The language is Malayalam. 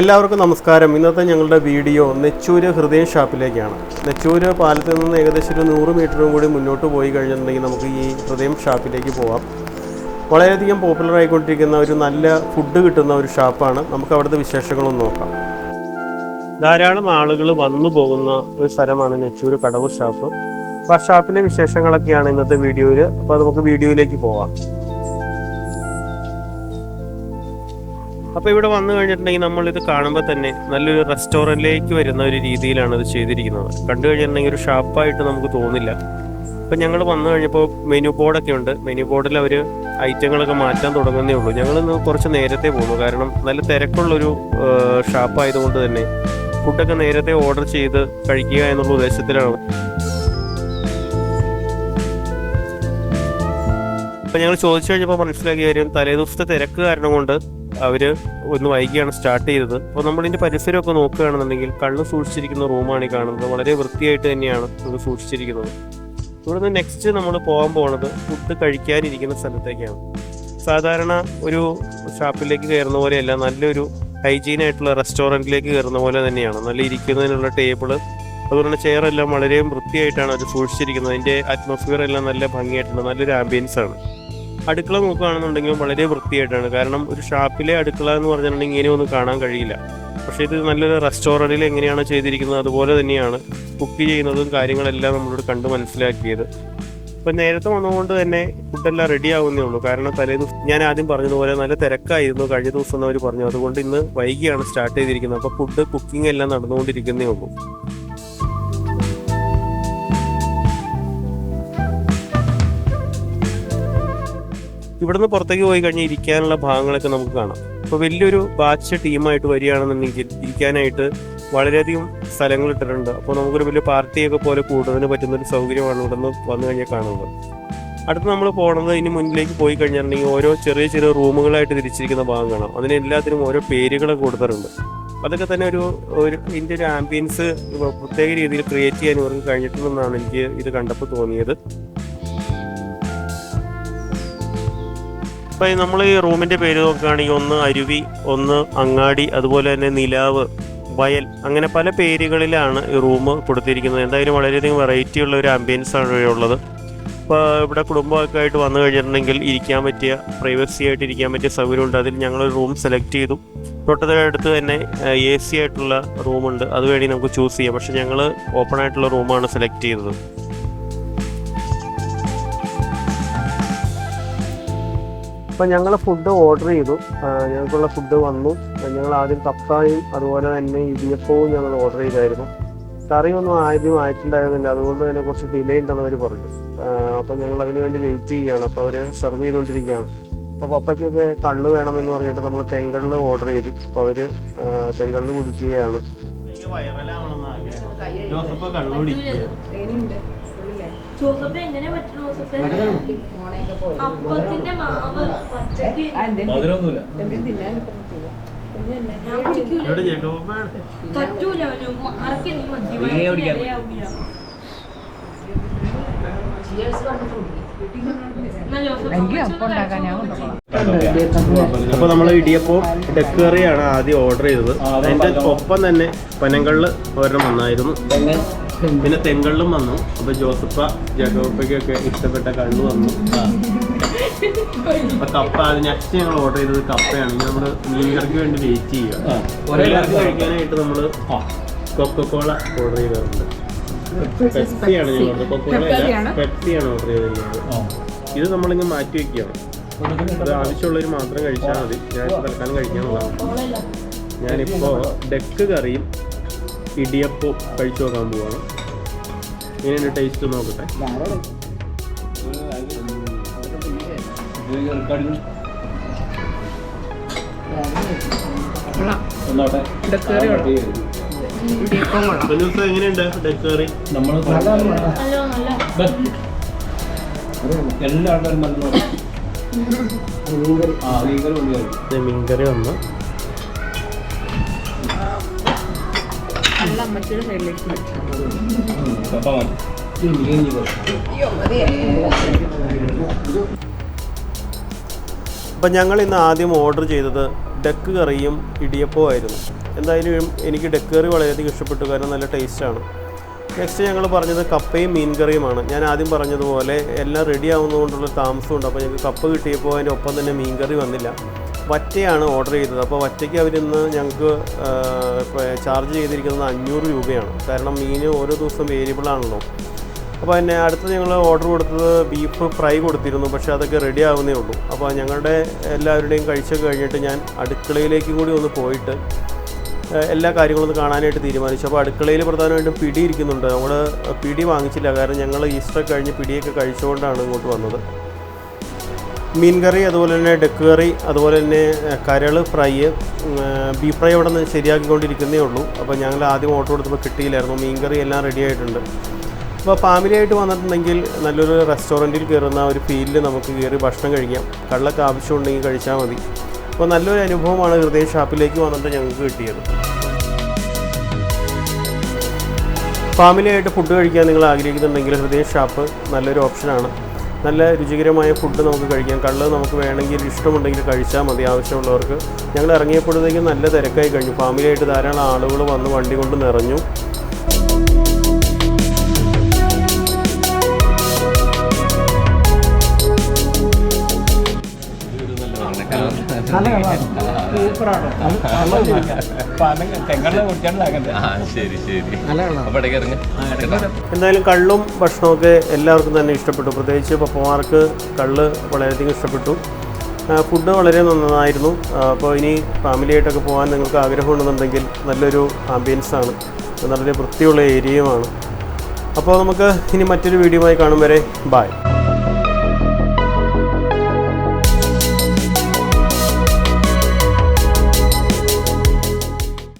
എല്ലാവർക്കും നമസ്കാരം. ഇന്നത്തെ ഞങ്ങളുടെ വീഡിയോ നെച്ചൂര് ഹൃദയ ഷാപ്പിലേക്കാണ്. നെച്ചൂര് പാലത്തിൽ നിന്ന് ഏകദേശം ഒരു നൂറ് മീറ്ററും കൂടി മുന്നോട്ട് പോയി കഴിഞ്ഞിട്ടുണ്ടെങ്കിൽ നമുക്ക് ഈ ഹൃദയം ഷാപ്പിലേക്ക് പോവാം. വളരെയധികം പോപ്പുലർ ആയിക്കൊണ്ടിരിക്കുന്ന ഒരു നല്ല ഫുഡ് കിട്ടുന്ന ഒരു ഷാപ്പാണ്. നമുക്ക് അവിടുത്തെ വിശേഷങ്ങളൊന്ന് നോക്കാം. ധാരാളം ആളുകൾ വന്നു പോകുന്ന ഒരു സ്ഥലമാണ് നെച്ചൂര് കടവ് ഷാപ്പ്. അപ്പോൾ ആ ഷാപ്പിലെ വിശേഷങ്ങളൊക്കെയാണ് ഇന്നത്തെ വീഡിയോയിൽ അപ്പോൾ നമുക്ക് വീഡിയോയിലേക്ക് പോവാം. അപ്പോൾ ഇവിടെ വന്നു കഴിഞ്ഞിട്ടുണ്ടെങ്കിൽ നമ്മൾ ഇത് കാണുമ്പോൾ തന്നെ നല്ലൊരു റെസ്റ്റോറന്റിലേക്ക് വരുന്ന ഒരു രീതിയിലാണ് ഇത് ചെയ്തിരിക്കുന്നത്. കണ്ടു കഴിഞ്ഞിട്ടുണ്ടെങ്കിൽ ഒരു ഷാപ്പായിട്ട് നമുക്ക് തോന്നില്ല. അപ്പം ഞങ്ങൾ വന്നു കഴിഞ്ഞപ്പോൾ മെനു ബോർഡൊക്കെ ഉണ്ട്. മെനു ബോർഡിൽ അവർ ഐറ്റങ്ങളൊക്കെ മാറ്റാൻ തുടങ്ങുന്നേ ഉള്ളൂ. ഞങ്ങൾ കുറച്ച് നേരത്തെ പോകുന്നു കാരണം നല്ല തിരക്കുള്ളൊരു ഷാപ്പായതുകൊണ്ട് തന്നെ ഫുഡൊക്കെ നേരത്തെ ഓർഡർ ചെയ്ത് കഴിക്കുക എന്നുള്ള ഉദ്ദേശത്തിലാണ്. അപ്പം ഞങ്ങൾ ചോദിച്ചു കഴിഞ്ഞപ്പോൾ മനസ്സിലാക്കിയ കാര്യം തലേദിവസത്തെ തിരക്ക് കാരണം കൊണ്ട് അവർ ഒന്ന് വൈകിയാണ് സ്റ്റാർട്ട് ചെയ്തത്. അപ്പോൾ നമ്മളിതിന്റെ പരിസരമൊക്കെ നോക്കുകയാണെന്നുണ്ടെങ്കിൽ കണ്ണ് സൂക്ഷിച്ചിരിക്കുന്ന റൂമാണ് ഈ കാണുന്നത്. വളരെ വൃത്തിയായിട്ട് തന്നെയാണ് ഇത് സൂക്ഷിച്ചിരിക്കുന്നത്. ഇവിടുന്ന് നെക്സ്റ്റ് നമ്മൾ പോകാൻ പോകുന്നത് ഫുഡ് കഴിക്കാനിരിക്കുന്ന സ്ഥലത്തേക്കാണ്. സാധാരണ ഒരു ഷാപ്പിലേക്ക് കയറുന്ന പോലെയല്ല നല്ലൊരു ഹൈജീൻ ആയിട്ടുള്ള റെസ്റ്റോറന്റിലേക്ക് കയറുന്ന പോലെ തന്നെയാണ്. നല്ല ഇരിക്കുന്നതിനുള്ള ടേബിൾ അതുപോലെ ചെയറെല്ലാം വളരെ വൃത്തിയായിട്ടാണ് അത് സൂക്ഷിച്ചിരിക്കുന്നത്. അതിന്റെ അറ്റ്മോസ്ഫിയർ എല്ലാം നല്ല ഭംഗിയായിട്ടുണ്ട് നല്ലൊരു ആംബിയൻസ് ആണ്. അടുക്കള നോക്കുകയാണെന്നുണ്ടെങ്കിൽ വളരെ വൃത്തിയായിട്ടാണ്. കാരണം ഒരു ഷാപ്പിലെ അടുക്കള എന്ന് പറഞ്ഞിട്ടുണ്ടെങ്കിൽ ഇങ്ങനെ ഒന്നും കാണാൻ കഴിയില്ല. പക്ഷേ ഇത് നല്ലൊരു റെസ്റ്റോറന്റിൽ എങ്ങനെയാണ് ചെയ്തിരിക്കുന്നത് അതുപോലെ തന്നെയാണ് കുക്ക് ചെയ്യുന്നതും കാര്യങ്ങളെല്ലാം നമ്മളോട് കണ്ട് മനസ്സിലാക്കിയത്. ഇപ്പം നേരത്തെ വന്നതുകൊണ്ട് തന്നെ ഫുഡെല്ലാം റെഡി ആവുന്നേ ഉള്ളൂ. കാരണം തലേ ദിവസം ഞാൻ ആദ്യം പറഞ്ഞതുപോലെ നല്ല തിരക്കായിരുന്നു. കഴിഞ്ഞ ദിവസം അവർ പറഞ്ഞു. അതുകൊണ്ട് ഇന്ന് വൈകിയാണ് സ്റ്റാർട്ട് ചെയ്തിരിക്കുന്നത്. അപ്പോൾ ഫുഡ് കുക്കിംഗ് എല്ലാം നടന്നുകൊണ്ടിരിക്കുന്നേ ഉള്ളൂ. ഇവിടുന്ന് പുറത്തേക്ക് പോയി കഴിഞ്ഞാൽ ഇരിക്കാനുള്ള ഭാഗങ്ങളൊക്കെ നമുക്ക് കാണാം. അപ്പോൾ വലിയൊരു ബാച്ച് ടീമായിട്ട് വരികയാണെന്നുണ്ടെങ്കിൽ ഇരിക്കാനായിട്ട് വളരെയധികം സ്ഥലങ്ങൾ ഇട്ടിട്ടുണ്ട്. അപ്പോൾ നമുക്കൊരു വലിയ പാർട്ടിയൊക്കെ പോലെ കൂടുന്നതിന് പറ്റുന്ന ഒരു സൗകര്യമാണ് ഇവിടെ നിന്ന് വന്നു കഴിഞ്ഞാൽ കാണുന്നത്. അടുത്ത് നമ്മൾ പോണത് ഇനി മുന്നിലേക്ക് പോയി കഴിഞ്ഞിട്ടുണ്ടെങ്കിൽ ഓരോ ചെറിയ ചെറിയ റൂമുകളായിട്ട് തിരിച്ചിരിക്കുന്ന ഭാഗം കാണാം. അതിന് എല്ലാത്തിനും ഓരോ പേരുകളൊക്കെ കൊടുത്തിട്ടുണ്ട്. അതൊക്കെ തന്നെ ഒരു ഒരു ഇതിന്റെ ഒരു ആംബിയൻസ് പ്രത്യേക രീതിയിൽ ക്രിയേറ്റ് ചെയ്യാൻ ഇവർക്ക് കഴിഞ്ഞിട്ടുണ്ടെന്നാണ് എനിക്ക് ഇത് കണ്ടപ്പോൾ തോന്നിയത്. ഇപ്പം നമ്മൾ ഈ റൂമിന്റെ പേര് നോക്കുകയാണെങ്കിൽ ഒന്ന് അരുവി ഒന്ന് അങ്ങാടി അതുപോലെ തന്നെ നിലാവ് വയൽ അങ്ങനെ പല പേരുകളിലാണ് ഈ റൂം കൊടുത്തിരിക്കുന്നത്. എന്തായാലും വളരെയധികം വെറൈറ്റി ഉള്ള ഒരു ആംബിയൻസ് ആണ് ഇവിടെ ഉള്ളത്. ഇപ്പോൾ ഇവിടെ കുടുംബമൊക്കെ ആയിട്ട് വന്നു കഴിഞ്ഞിട്ടുണ്ടെങ്കിൽ ഇരിക്കാൻ പറ്റിയ പ്രൈവസി ആയിട്ട് ഇരിക്കാൻ പറ്റിയ സൗകര്യമുണ്ട്. അതിൽ ഞങ്ങൾ റൂം സെലക്ട് ചെയ്തു. തൊട്ടടുത്ത് തന്നെ എ സി ആയിട്ടുള്ള റൂമുണ്ട് അത് വേണമെങ്കിൽ നമുക്ക് ചൂസ് ചെയ്യാം. പക്ഷേ ഞങ്ങൾ ഓപ്പൺ ആയിട്ടുള്ള റൂമാണ് സെലക്ട് ചെയ്തത്. അപ്പം ഞങ്ങൾ ഫുഡ് ഓർഡർ ചെയ്തു. ഞങ്ങൾക്കുള്ള ഫുഡ് വന്നു. ഞങ്ങൾ ആദ്യം കപ്പയും അതുപോലെ തന്നെ ഇടിയപ്പവും ഞങ്ങൾ ഓർഡർ ചെയ്തായിരുന്നു. കറിയൊന്നും ആദ്യം ആയിട്ടുണ്ടായിരുന്നില്ല. അതുകൊണ്ട് തന്നെ കുറച്ച് ഡിലേ ഉണ്ടെന്ന് അവർ പറഞ്ഞു. അപ്പം ഞങ്ങൾ അതിന് വേണ്ടി വെയിറ്റ് ചെയ്യുകയാണ്. അപ്പോൾ അവർ സെർവ് ചെയ്തുകൊണ്ടിരിക്കുകയാണ്. അപ്പോൾ പപ്പയ്ക്കൊക്കെ കള്ള് വേണമെന്ന് പറഞ്ഞിട്ട് നമ്മൾ തെങ്കൾ ഓർഡർ ചെയ്തു. അപ്പോൾ അവർ തെങ്കൾ കുടിക്കുകയാണ്. എങ്ങനെ അപ്പത്തിന്റെ മാവ് പച്ചക്ക് പറ്റൂല ആർക്കും നീ അപ്പോൾ നമ്മൾ ഇടിയപ്പോ ഡെക്ക് കറിയാണ് ആദ്യം ഓർഡർ ചെയ്തത്. അതിന്റെ ഒപ്പം തന്നെ പനങ്ങളിൽ ഒരെണ്ണം വന്നായിരുന്നു. പിന്നെ തെങ്കള്ളും വന്നു. അപ്പൊ ജോസഫ ജഗോപ്പയ്ക്കൊക്കെ ഇഷ്ടപ്പെട്ട കള്ളു വന്നു. അപ്പൊ കപ്പ അത് നെക്സ്റ്റ് ഞങ്ങൾ ഓർഡർ ചെയ്തത് കപ്പയാണ്. ഇനി നമ്മൾ മീൻകറിക്ക് വേണ്ടി വെയിറ്റ് ചെയ്യുക. കഴിക്കാനായിട്ട് നമ്മൾ കൊക്കക്കോള ഓർഡർ ചെയ്തിട്ടുണ്ട്. പെപ്സിയാണ് ഞങ്ങൾ ഓർഡർ കൊക്കോള പെപ്സിയാണ് ഓർഡർ ചെയ്തിരുന്നത് ഇത് നമ്മളിങ്ങനെ മാറ്റി വെക്കുകയാണ് അത് ആവശ്യമുള്ളവർ മാത്രം കഴിച്ചാൽ മതി. ഞാൻ തൽക്കാലം കഴിക്കാനുള്ളതാണ് ഞാനിപ്പോൾ ഡെക്ക് കറിയും ഇടിയപ്പവും കഴിച്ചു നോക്കാൻ പോവാണ്. ഇങ്ങനെ ടേസ്റ്റ് നോക്കട്ടെ? എങ്ങനെയുണ്ട്? ഡെക്കറി കറി നമ്മൾ എല്ലാ ആൾക്കാരും മീൻകറി വന്നു. നല്ല അമ്മച്ചിയുടെ സൈഡിലേക്ക്. അപ്പം ഞങ്ങൾ ഇന്ന് ആദ്യം ഓർഡർ ചെയ്തത് ഡക്ക് കറിയും ഇടിയപ്പവും ആയിരുന്നു. എന്തായാലും എനിക്ക് ഡെക്കേറി വളരെയധികം ഇഷ്ടപ്പെട്ടു. കാരണം നല്ല ടേസ്റ്റാണ് നെക്സ്റ്റ് ഞങ്ങൾ പറഞ്ഞത് കപ്പയും മീൻ കറിയുമാണ്. ഞാൻ ആദ്യം പറഞ്ഞതുപോലെ എല്ലാം റെഡി ആവുന്നതുകൊണ്ടുള്ള താമസമുണ്ട്. അപ്പോൾ ഞങ്ങൾക്ക് കപ്പ കിട്ടിയപ്പോൾ അതിന്റെ ഒപ്പം തന്നെ മീൻ കറി വന്നില്ല. വറ്റയാണ് ഓർഡർ ചെയ്തത്. അപ്പോൾ വറ്റയ്ക്ക് അവരിന്ന് ഞങ്ങൾക്ക് ചാർജ് ചെയ്തിരിക്കുന്നത് അഞ്ഞൂറ് രൂപയാണ്. കാരണം മീൻ ഓരോ ദിവസം വേരിയബിൾ ആണല്ലോ. അപ്പോൾ പിന്നെ അടുത്ത് ഞങ്ങൾ ഓർഡർ കൊടുത്തത് ബീഫ് ഫ്രൈ കൊടുത്തിരുന്നു. പക്ഷേ അതൊക്കെ റെഡി ആവുന്നേ ഉള്ളൂ. അപ്പോൾ ഞങ്ങളുടെ എല്ലാവരുടെയും കഴിച്ചൊക്കെ കഴിഞ്ഞിട്ട് ഞാൻ അടുക്കളയിലേക്കും കൂടി ഒന്ന് പോയിട്ട് എല്ലാ കാര്യങ്ങളും കാണാനായിട്ട് തീരുമാനിച്ചു. അപ്പോൾ അടുക്കളയിൽ പ്രധാനമായിട്ടും പിടി ഇരിക്കുന്നുണ്ട്. നമ്മൾ പിടി വാങ്ങിച്ചില്ല. കാരണം ഞങ്ങൾ ഈസ്റ്റർ കഴിഞ്ഞ് പിടിയൊക്കെ കഴിച്ചുകൊണ്ടാണ് ഇങ്ങോട്ട് വന്നത്. മീൻ കറി അതുപോലെ തന്നെ ഡെക്ക് കറി അതുപോലെ തന്നെ കരൾ ഫ്രൈ ബീഫ് ഫ്രൈ അവിടെ നിന്ന് ശരിയാക്കിക്കൊണ്ടിരിക്കുന്നേ ഉള്ളൂ. അപ്പോൾ ഞങ്ങൾ ആദ്യം ഓട്ടോ കൊടുത്തപ്പോൾ കിട്ടിയില്ലായിരുന്നു. മീൻ കറി എല്ലാം റെഡി ആയിട്ടുണ്ട്. അപ്പോൾ ഫാമിലി ആയിട്ട് വന്നിട്ടുണ്ടെങ്കിൽ നല്ലൊരു റെസ്റ്റോറന്റിൽ കയറുന്ന ഒരു ഫീലിൽ നമുക്ക് കയറി ഭക്ഷണം കഴിക്കാം. കള്ളൊക്കെ ആവശ്യമുണ്ടെങ്കിൽ കഴിച്ചാൽ മതി. അപ്പോൾ നല്ലൊരു അനുഭവമാണ് ഹൃദയ ഷാപ്പിലേക്ക് വന്നിട്ട് ഞങ്ങൾക്ക് കിട്ടിയത്. ഫാമിലി ആയിട്ട് ഫുഡ് കഴിക്കാൻ നിങ്ങൾ ആഗ്രഹിക്കുന്നുണ്ടെങ്കിൽ ഹൃദയ ഷാപ്പ് നല്ലൊരു ഓപ്ഷനാണ് നല്ല രുചികരമായ ഫുഡ് നമുക്ക് കഴിക്കാം. കള്ള് നമുക്ക് വേണമെങ്കിൽ ഇഷ്ടമുണ്ടെങ്കിൽ കഴിച്ചാൽ മതി ആവശ്യമുള്ളവർക്ക്. ഞങ്ങൾ ഇറങ്ങിയപ്പോഴത്തേക്കും നല്ല തിരക്കായി കഴിഞ്ഞു. ഫാമിലിയായിട്ട് ധാരാളം ആളുകൾ വന്ന് വണ്ടി കൊണ്ട് നിറഞ്ഞു. നല്ല ആ ശരി ശരി. എന്തായാലും കള്ളും ഭക്ഷണമൊക്കെ എല്ലാവർക്കും തന്നെ ഇഷ്ടപ്പെട്ടു. പ്രത്യേകിച്ച് പപ്പമാർക്ക് കള്ള് വളരെയധികം ഇഷ്ടപ്പെട്ടു. ഫുഡ് വളരെ നന്നായിരുന്നു. അപ്പോൾ ഇനി ഫാമിലിയായിട്ടൊക്കെ പോകാൻ നിങ്ങൾക്ക് ആഗ്രഹമുണ്ടെന്നുണ്ടെങ്കിൽ നല്ലൊരു ആംബിയൻസ് ആണ്. നല്ലൊരു വൃത്തിയുള്ള ഏരിയയുമാണ്. അപ്പോൾ നമുക്ക് ഇനി മറ്റൊരു വീഡിയോയുമായി കാണും വരെ. ബായ്